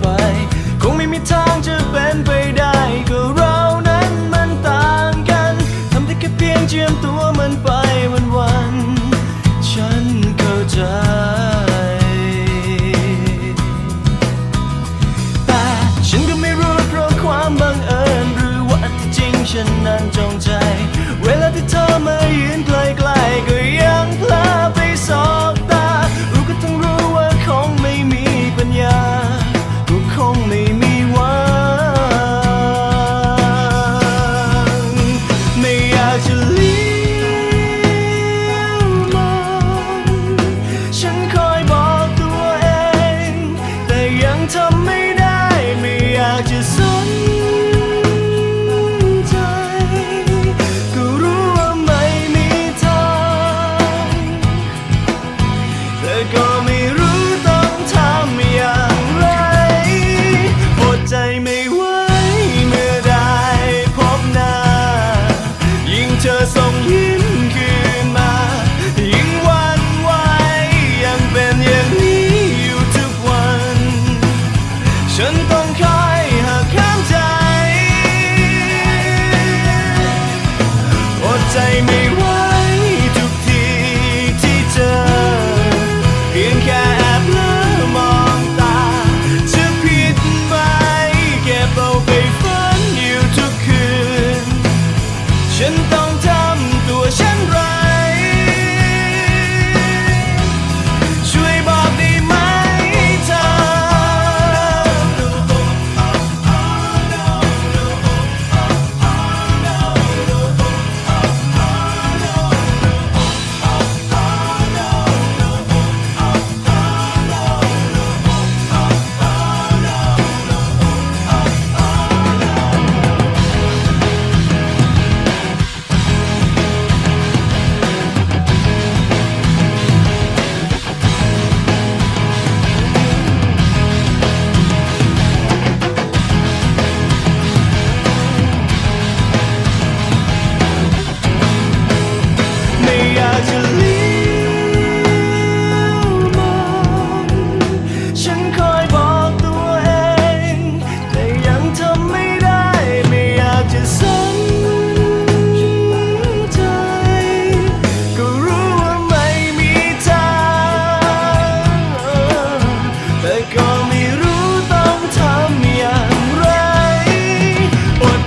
ไป คงไม่มีทางจะเป็นไปได้ก็เรานั้นมันต่างกันทำได้แค่เพียงเจียมตัวมันไปวันวันฉันเข้าใจแต่ฉันก็ไม่รู้เพราะความบังเอิญหรือว่าที่จริงฉันนั้นจงใจ เวลาที่เธอมา To me.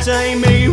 say me